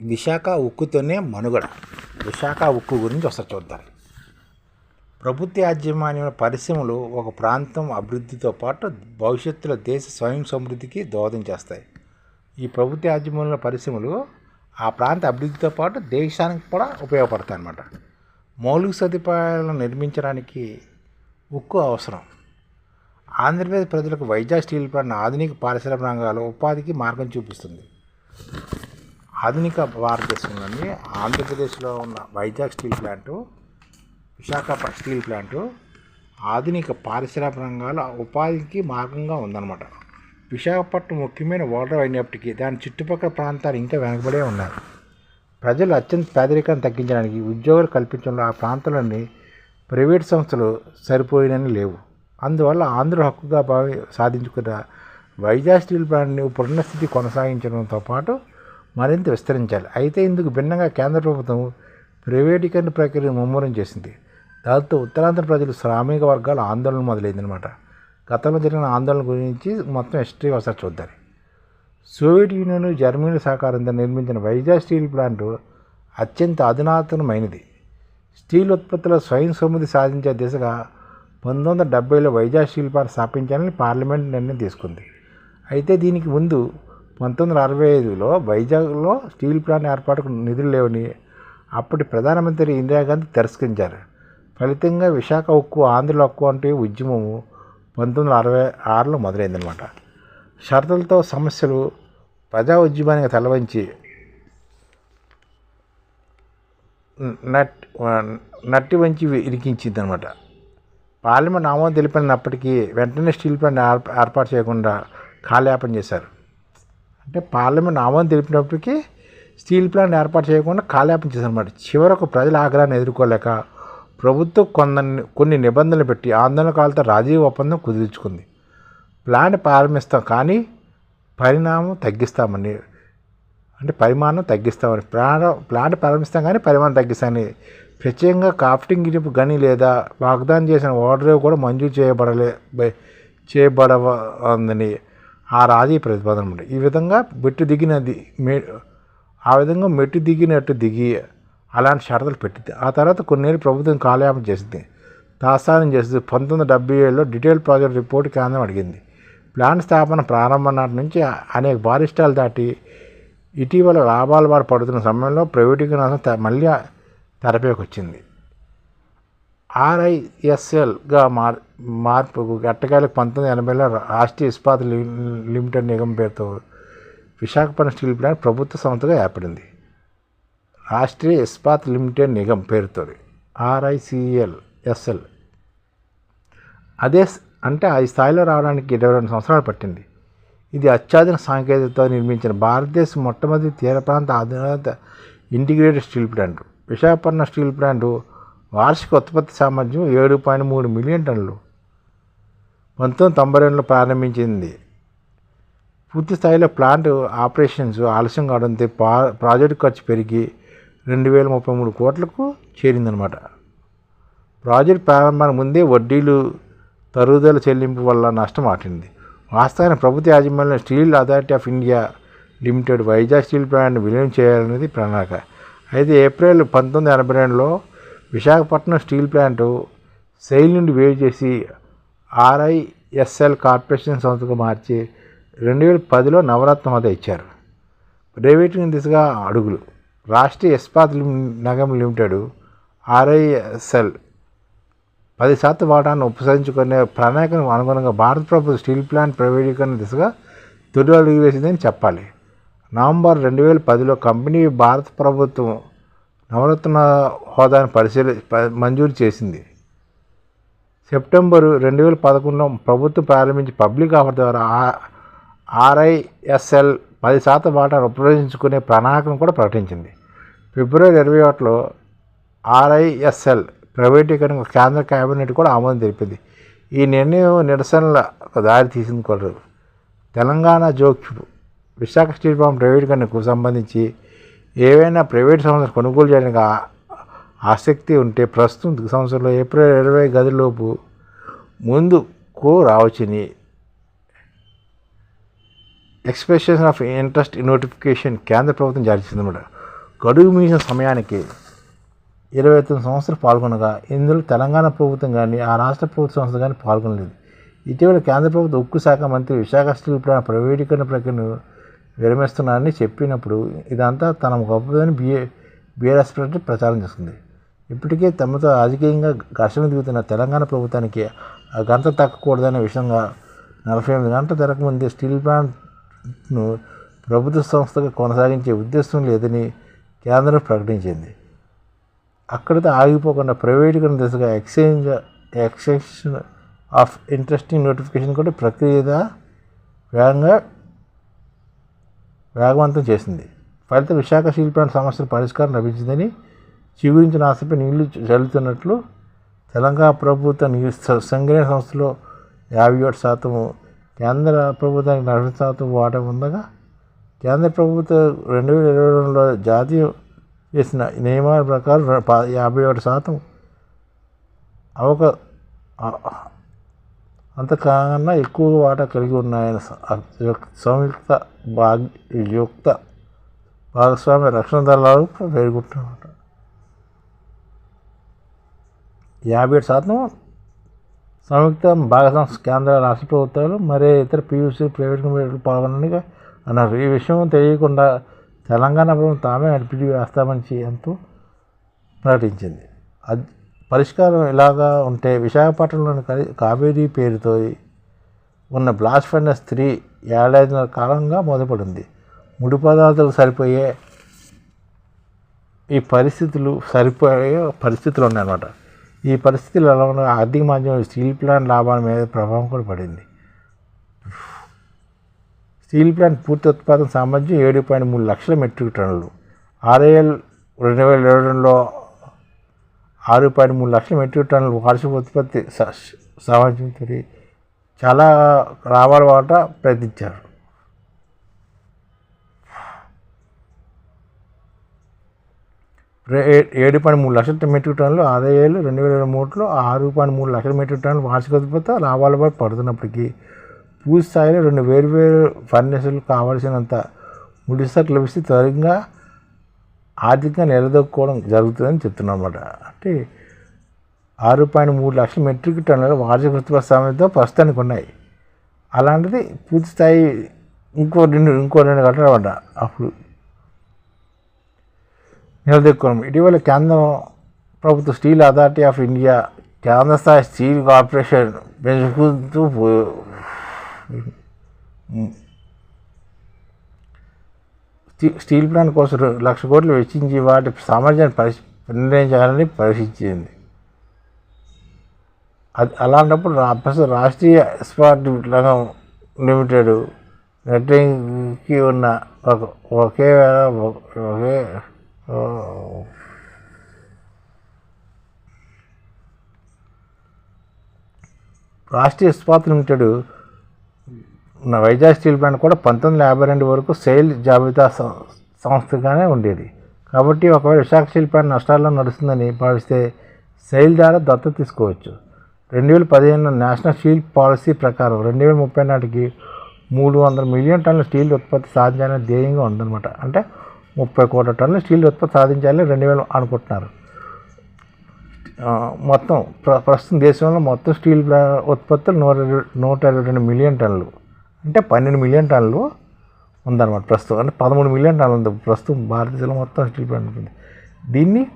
విశాఖ ఉక్కుతోనే మనుగడ. విశాఖ ఉక్కు గురించి ఒకసారి చూద్దాం. ప్రభుత్వ యాజమాన్య పరిశ్రమలు ఒక ప్రాంతం అభివృద్ధితో పాటు భవిష్యత్తులో దేశ స్వయం సమృద్ధికి దోహదం చేస్తాయి. ఈ ప్రభుత్వ యాజమాన్య పరిశ్రమలు ఆ ప్రాంత అభివృద్ధితో పాటు దేశానికి కూడా ఉపయోగపడతాయి అన్నమాట. మౌలిక సదుపాయాలను నిర్మించడానికి ఉక్కు అవసరం. ఆంధ్రప్రదేశ్ ప్రజలకు వైజాగ్ స్టీల్ ప్లాంట్ ఆధునిక పారిశ్రామిక రంగాలు ఉపాధికి మార్గం చూపిస్తుంది. ఆధునిక భారతదేశంలోని ఆంధ్రప్రదేశ్లో ఉన్న Vizag steel plant Visakha steel plant ఆధునిక పారిశ్రామిక రంగాల ఉపాధికి మార్గంగా ఉందన్నమాట. విశాఖపట్నం ముఖ్యమైన ఓడర్ అయినప్పటికీ దాని చుట్టుపక్కల ప్రాంతాలు ఇంకా వెనకబడే ఉన్నాయి. ప్రజలు అత్యంత పేదరికాన్ని తగ్గించడానికి ఉద్యోగాలు కల్పించడంలో ఆ ప్రాంతాలన్నీ ప్రైవేట్ సంస్థలు సరిపోయినని లేవు. అందువల్ల ఆంధ్ర హక్కుగా భావి సాధించుకున్న వైజాగ్ స్టీల్ ప్లాంట్ని పునఃస్థితి కొనసాగించడంతో పాటు మరింత విస్తరించాలి. అయితే ఇందుకు భిన్నంగా కేంద్ర ప్రభుత్వం ప్రైవేటీకరణ ప్రక్రియను ముమ్మరం చేసింది. దాంతో ఉత్తరాంధ్ర ప్రజలు శ్రామిక వర్గాల ఆందోళన మొదలైందనమాట గతంలో జరిగిన ఆందోళన గురించి మొత్తం హిస్టరీ ఒకసారి చూద్దాం. సోవియట్ యూనియన్ జర్మనీ సహకారంతో నిర్మించిన వైజాగ్ స్టీల్ ప్లాంట్ అత్యంత అధునాతనమైనది. స్టీల్ ఉత్పత్తిలో స్వయం సమృద్ధి సాధించే దిశగా పంతొమ్మిది వందల డెబ్బైలో వైజాగ్ స్టీల్ ప్లాంట్ స్థాపించాలని పార్లమెంట్ నిర్ణయం తీసుకుంది. అయితే దీనికి ముందు పంతొమ్మిది వందల అరవై ఐదులో వైజాగ్లో స్టీల్ ప్లాంట్ ఏర్పాటుకు నిధులు లేవని అప్పటి ప్రధానమంత్రి ఇందిరాగాంధీ తిరస్కరించారు. ఫలితంగా విశాఖ ఉక్కు ఆంధ్ర హక్కు అంటే ఉద్యమము పంతొమ్మిది వందల అరవై ఆరులో మొదలైందనమాట షరతులతో సమస్యలు ప్రజా ఉద్యమానికి తలవంచి నట్ నట్టి వంచి ఇరికించింది అనమాట పార్లమెంట్ ఆమోదం తెలిపినప్పటికీ వెంటనే స్టీల్ ప్లాంట్ ఏర్పాటు చేయకుండా కాలయాపన చేశారు. అంటే పార్లమెంట్ ఆమోదం తెలిపినప్పటికీ స్టీల్ ప్లాంట్ ఏర్పాటు చేయకుండా కాలయాపన చేశారన్నమాట చివరకు ప్రజల ఆగ్రహాన్ని ఎదుర్కోలేక ప్రభుత్వం కొందని కొన్ని నిబంధనలు పెట్టి ఆందోళనకాలతో రాజీవ్ ఒప్పందం కుదుర్చుకుంది. ప్లాంట్ ప్రారంభిస్తాం కానీ పరిణామం తగ్గిస్తామని అంటే పరిమాణం తగ్గిస్తామని ప్లాంట్ ప్లాంట్ ప్రారంభిస్తాం కానీ పరిమాణం తగ్గిస్తామని ప్రత్యేకంగా కాఫ్టింగ్ ఇనుపు గని లేదా వాగ్దానం చేసిన ఓడరేవు కూడా మంజూరు చేయబడలే బై- చేయబడవని ఆ రాజీ ప్రతిపాదన ఉంది. ఈ విధంగా మెట్టు దిగినది మే ఆ విధంగా మెట్టు దిగినట్టు దిగి అలాంటి షరతులు పెట్టింది. ఆ తర్వాత కొన్నేళ్ళు ప్రభుత్వం కాలయాపన చేసింది. దాస్తానం చేసింది. పంతొమ్మిది వందల డెబ్బై ఏడులో డీటెయిల్ ప్రాజెక్ట్ రిపోర్ట్ కేంద్రం అడిగింది. ప్లాంట్ స్థాపన ప్రారంభం నాటి నుంచి అనేక బారిష్టాలు దాటి ఇటీవల లాభాల వారు పడుతున్న సమయంలో ప్రైవేటీకరణ మళ్ళీ తెరపైకి వచ్చింది. ఆర్ఐఎస్ఎల్గా మార్ మార్పు ఎట్టకేలకు పంతొమ్మిది ఎనభైలో రాష్ట్రీయ ఇస్పాత్ లి- లిమిటెడ్ నిగమ్ పేరుతో విశాఖపట్నం స్టీల్ ప్లాంట్ ప్రభుత్వ సంస్థగా ఏర్పడింది. రాష్ట్రీయ ఇస్పాత్ లిమిటెడ్ నిగమ్ పేరుతో ఆర్ఐసిఎల్ ఎస్ఎల్ అదే అంటే ఆ స్థాయిలో రావడానికి ఇరవై రెండు సంవత్సరాలు పట్టింది. ఇది అత్యాధునిక సాంకేతికతో నిర్మించిన భారతదేశం మొట్టమొదటి తీర ప్రాంత ఆధునిక integrated steel plant. Visakhapatnam steel plant వార్షిక ఉత్పత్తి సామర్థ్యం ఏడు పాయింట్ మూడు మిలియన్ టన్నులు. పంతొమ్మిది తొంభై రెండులో ప్రారంభించింది. పూర్తి స్థాయిలో ప్లాంట్ ఆపరేషన్స్ ఆలస్యం కావడంతో పా ప్రాజెక్టు ఖర్చు పెరిగి రెండు వేల ముప్పై మూడు కోట్లకు చేరిందనమాట ప్రాజెక్ట్ ప్రారంభానికి ముందే వడ్డీలు తరుగుదల చెల్లింపు వల్ల నష్టం ఆటింది. వాస్తవానికి ప్రభుత్వ యాజమాన్యం Steel Authority of India Limited Vizag steel plant విలీనం చేయాలనేది ప్రణాళిక. అయితే ఏప్రిల్ పంతొమ్మిది ఎనభై రెండులో విశాఖపట్నం స్టీల్ ప్లాంటు సెయిల్ నుండి వేరు చేసి ఆర్ఐఎస్ఎల్ కార్పొరేషన్ సంస్థకు మార్చి రెండు వేల పదిలో నవరత్న హోదా ఇచ్చారు. ప్రైవేటింగ్ దిశగా అడుగులు. రాష్ట్రీయ ఇస్పాత్ నగం లిమిటెడ్ ఆర్ఐఎస్ఎల్ పది శాతం వాటాను ఉపసరించుకునే ప్రణాళికను అనుగుణంగా భారత ప్రభుత్వ స్టీల్ ప్లాంట్ ప్రైవేటీకరణ దిశగా తొలి అడుగు వేసిందని చెప్పాలి. నవంబర్ రెండు వేల పదిలో కంపెనీ భారత ప్రభుత్వం నవరత్న హోదాను పరిశీలి ప- మంజూరు చేసింది. సెప్టెంబరు రెండు వేల పదకొండులో ప్రభుత్వం ప్రారంభించి పబ్లిక్ ఆఫర్ ద్వారా ఆర్ఐఎస్ఎల్ పది శాతం వాటాను ఉపయోగించుకునే ప్రణాళికను కూడా ప్రకటించింది. ఫిబ్రవరి ఇరవై ఒకటిలో ఆర్ఐఎస్ఎల్ ప్రైవేటీకరణ కేంద్ర కేబినెట్ కూడా ఆమోదం తెలిపింది. ఈ నిర్ణయం నిరసనల దారి తీసింది కూడా తెలంగాణ జోక్యుడు విశాఖ స్టీల్ ప్లాంట్ ప్రైవేటీకరణకు సంబంధించి ఏవైనా ప్రైవేట్ సంస్థలు కొనుగోలు చేయడానికి ఆసక్తి ఉంటే ప్రస్తుతం సంవత్సరంలో ఏప్రిల్ ఇరవై గదిలోపు ముందుకు రావచ్చని. ఎక్స్ప్రెషన్ ఆఫ్ ఇంట్రెస్ట్ నోటిఫికేషన్ కేంద్ర ప్రభుత్వం జారీ చేసిందన్నమాట. గడువు మించిన సమయానికి ఇరవై తొమ్మిది సంవత్సరాలు పాల్గొనగా ఇందులో తెలంగాణ ప్రభుత్వం కానీ ఆ రాష్ట్ర ప్రభుత్వ సంస్థ కానీ పాల్గొనలేదు. ఇటీవల కేంద్ర ప్రభుత్వ ఉక్కు శాఖ మంత్రి విశాఖ స్టీల్ ప్లాంట్ ప్రైవేటీకరణ ప్రక్రియను విరమిస్తున్నారని చెప్పినప్పుడు ఇదంతా తన గొప్పదని బిఏ బీఆర్ఎస్ పార్టీ ప్రచారం చేస్తుంది. ఇప్పటికే తమతో రాజకీయంగా ఘర్షణ దిగుతున్న తెలంగాణ ప్రభుత్వానికి ఆ గంట తగ్గకూడదనే విషయంగా నలభై ఎనిమిది గంటల తిరగముందే స్టీల్ ప్లాంట్ను ప్రభుత్వ సంస్థగా కొనసాగించే ఉద్దేశం లేదని కేంద్రం ప్రకటించింది. అక్కడితో ఆగిపోకుండా ప్రైవేటీకరణ దిశగా exchange exchange of interesting notification కూడా ప్రక్రియ వేగంగా వేగవంతం చేసింది. ఫలిత విశాఖ స్టీల్ ప్లాంట్ సమస్యల పరిష్కారం లభించిందని చిగురించిన ఆశపై నీళ్ళు చల్లుతున్నట్లు తెలంగాణ ప్రభుత్వ నీ సంఘటన సంస్థలో యాభై ఏడు శాతం కేంద్ర ప్రభుత్వానికి నలభై శాతం వాటా ఉండగా కేంద్ర ప్రభుత్వం రెండు వేల ఇరవై రెండులో జాతీయ చేసిన నియమాల ప్రకారం యాభై ఏడు శాతం అవక ఆ- అంతకన్నా ఎక్కువ వాటా కలిగి ఉన్నాయని సంయుక్త భాగ్ యుక్త భాగస్వామ్య రక్షణ దళాలు పేర్కొంటున్నమాట యాభై ఏడు శాతం సంయుక్త భాగస్వామ్య కేంద్ర రాష్ట్ర ప్రభుత్వాలు మరే ఇతర పీయూసీ ప్రైవేట్ కంపెనీలు పాల్గొనడానికి అన్నారు. ఈ విషయం తెలియకుండా తెలంగాణ ప్రభుత్వం తామే నడిపి వేస్తామని ఎంతో ప్రకటించింది. అది పరిష్కారం ఇలాగా ఉంటే విశాఖపట్నంలోని కావేరీ పేరుతో ఉన్న బ్లాస్ట్ ఫర్నెస్ త్రీ ఏడాదిన్నర కాలంగా మొదపడింది ముడి పదార్థాలు సరిపోయే ఈ పరిస్థితులు సరిపోయే పరిస్థితులు ఉన్నాయన్నమాట. ఈ పరిస్థితులు ఎలా ఉన్న ఆర్థిక మాధ్యమం స్టీల్ ప్లాంట్ లాభాల మీద ప్రభావం కూడా పడింది. స్టీల్ ప్లాంట్ పూర్తి ఉత్పాదన సామర్థ్యం ఏడు పాయింట్ మూడు లక్షల మెట్రిక్ టన్నులు. ఆర్ఏఎల్ రెండు వేల ఇరవై రెండులో ఆరు పాయింట్ మూడు లక్షల మెట్రిక్ టన్నులు వార్షిక ఉత్పత్తి స- సామర్థ్యంతో చాలా రావాల వాట ప్రయత్నించారు. ఏ- ఏడు పాయింట్ మూడు లక్షల మెట్రిక్ టన్నులు ఆదాయాలు రెండు వేల ఇరవై మూడులో ఆరు పాయింట్ మూడు లక్షల మెట్రిక్ టన్నులు వార్షిక ఉత్పత్తి లాభాలపై పడుతున్నప్పటికీ పూర్తి స్థాయిలో రెండు వేరు వేరు ఫర్నేసులు కావలసినంత ముడిసరుకు లభిస్తే త్వరగా ఆర్థికంగా నిలదొక్కుకోవడం జరుగుతుందని చెప్తున్నమాట అంటే ఆరు పాయింట్ మూడు లక్షల మెట్రిక్ టన్నుల వార్షిక ఉత్పత్తి సామర్థ్యంతో ప్రస్తుతానికి ఉన్నాయి. అలాంటిది పూర్తి స్థాయి ఇంకో రెండు ఇంకో రెండు గంటలు పడ్డ అప్పుడు. నిలదొక్కున్నాం. ఇటీవల కేంద్రం ప్రభుత్వ స్టీల్ అథారిటీ ఆఫ్ ఇండియా కేంద్ర స్థాయి స్టీల్ కార్పొరేషన్ పెంచుకుంటూ స్టీల్ ప్లాంట్ కోసం లక్ష కోట్లు వెచ్చించి వాటి సామర్థ్యాన్ని పరిశీ నిర్ణయించాలని పరీక్షించింది అది అలాంటప్పుడు ప్రస్తుతం రాష్ట్రీయ ఇస్పాట్ రంగం లిమిటెడ్ నెట్టింగ్కి ఉన్న ఒక ఒకే వేళ ఒకే రాష్ట్రీయ ఇస్పాత్ లిమిటెడ్ ఉన్న వైజాగ్ స్టీల్ ప్లాంట్ కూడా పంతొమ్మిది యాభై రెండు వరకు సేల్ జాబితా సంస్థగానే ఉండేది. కాబట్టి ఒకవేళ విశాఖ స్టీల్ ప్లాంట్ నష్టాల్లో నడుస్తుందని భావిస్తే సెయిల్ ద్వారా దత్తత తీసుకోవచ్చు. రెండు వేల పదిహేను నేషనల్ స్టీల్ పాలసీ ప్రకారం రెండు వేల ముప్పై నాటికి మూడు వందల మిలియన్ టన్నుల స్టీల్ ఉత్పత్తి సాధించాలనే ధ్యేయంగా ఉందన్నమాట. అంటే ముప్పై కోట్ల టన్నుల స్టీల్ ఉత్పత్తి సాధించాలని రెండు వేలు అనుకుంటున్నారు. మొత్తం ప్ర- ప్రస్తుతం దేశంలో మొత్తం స్టీల్ ఉత్పత్తులు నూట నూట ఇరవై రెండు మిలియన్ టన్నులు. అంటే పన్నెండు మిలియన్ టన్నులు ఉందన్నమాట ప్రస్తుతం. అంటే పదమూడు మిలియన్ టన్నులు ఉంది. ప్రస్తుతం భారతదేశంలో మొత్తం స్టీల్ ప్లాంట్ ఉంటుంది దీన్ని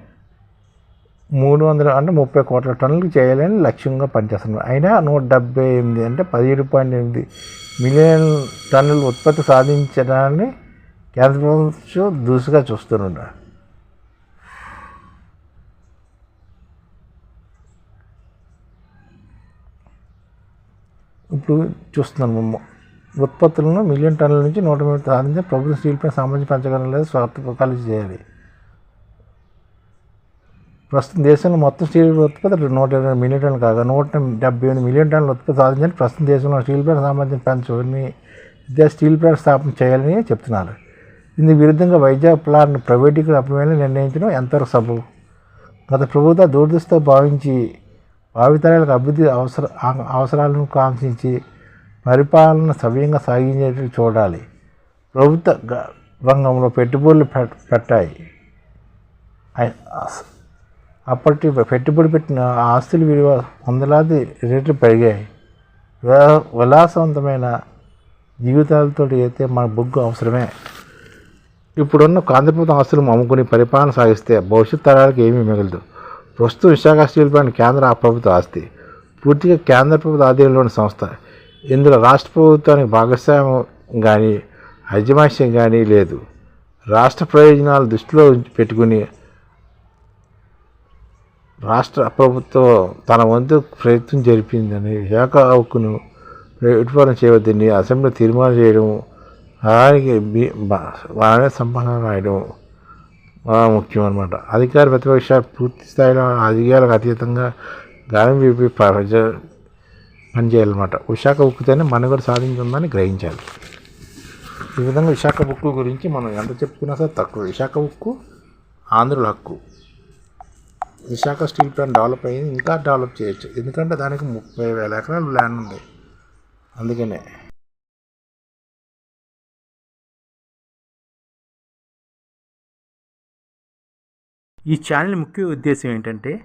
మూడు వందల అంటే ముప్పై కోట్ల టన్నులు చేయాలని లక్ష్యంగా పనిచేస్తున్నారు. అయినా నూట డెబ్బై ఎనిమిది అంటే పదిహేడు పాయింట్ ఎనిమిది మిలియన్ టన్నులు ఉత్పత్తి సాధించడాన్ని కేంద్ర ప్రభుత్వం దూసుగా చూస్తున్నారు. ఇప్పుడు చూస్తున్నాను. మేము ఉత్పత్తులను మిలియన్ టన్నుల నుంచి నూట మూడు సాధించి ప్రభుత్వ స్టీల్పై సామర్థ్యం పెంచగలం లేదా స్వార్థ చేయాలి. ప్రస్తుతం దేశంలో మొత్తం స్టీల్ ఉత్పత్తి నూట ఇరవై మిలియన్ టన్నులు కాగా నూట డెబ్బై ఎనిమిది మిలియన్ టన్నుల ఉత్పత్తి సాధించాలని ప్రస్తుతం దేశంలో స్టీల్ ప్లాంట్ సామర్థ్యం పెంచాలని ఇదే స్టీల్ ప్లాంట్ స్థాపన చేయాలని చెప్తున్నారు. ఇందుకు విరుద్ధంగా వైజాగ్ ప్లాంట్ ప్రైవేటీకరణ అప్పమేలా నిర్ణయించడం ఎంతవరకు సబబు? గత ప్రభుత్వ దూరదృష్టితో భావించి భావితరాలకు అభివృద్ధి అవసర అవసరాలను కాంక్షించి పరిపాలన సవ్యంగా సాగించేటట్టు చూడాలి. ప్రభుత్వ రంగంలో పెట్టుబడులు పెట్టాయి. అప్పటి పెట్టుబడి పెట్టిన ఆస్తుల విలువ వందలాది రేట్లు పెరిగాయి. విలాసవంతమైన జీవితాలతో అయితే మన బొగ్గు అవసరమే. ఇప్పుడున్న ఆంధ్రప్రదేశ్ ఆస్తులు అమ్ముకుని పరిపాలన సాగిస్తే భవిష్యత్ తరాలకు ఏమీ మిగలదు. ప్రస్తుతం విశాఖ స్టీల్ ప్లాంట్ కేంద్ర ప్రభుత్వ ఆస్తి. పూర్తిగా కేంద్ర ప్రభుత్వ ఆధీనంలోని సంస్థ. ఇందులో రాష్ట్ర ప్రభుత్వానికి భాగస్వామ్యం కానీ అజమాస్యం కానీ లేదు. రాష్ట్ర ప్రయోజనాలు దృష్టిలో పెట్టుకుని రాష్ట్ర ప్రభుత్వం తన వంతు ప్రయత్నం జరిపిందని శాఖ హక్కును ప్రైవేటీకరణ చేయవద్దని అసెంబ్లీ తీర్మానం చేయడం అలాగే వాళ్ళనే సంపాదన రాయడం బాగా ముఖ్యం అనమాట అధికార ప్రతిపక్షాలు పూర్తి స్థాయిలో అధికారులకు అతీతంగా గాయం విపి ప్రజ పనిచేయాలన్నమాట. విశాఖ ఉక్కుతోనే మనుగడ సాధించిందని గ్రహించాలి. ఈ విధంగా విశాఖ ఉక్కు గురించి మనం ఎంత చెప్పుకున్నా సరే తక్కువ. విశాఖ ఉక్కు ఆంధ్రుల హక్కు. విశాఖ స్టీల్ ప్లాంట్ డెవలప్ అయ్యింది ఇంకా డెవలప్ చేయొచ్చు. ఎందుకంటే దానికి ముప్పై వేల ఎకరాలు ల్యాండ్ ఉంది. అందుకనే. ఈ ఛానల్ ముఖ్య ఉద్దేశం ఏంటంటే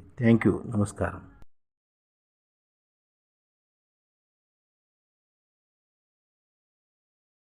ಥ್ಯಾಂಕ್ ಯು ನಮಸ್ಕಾರ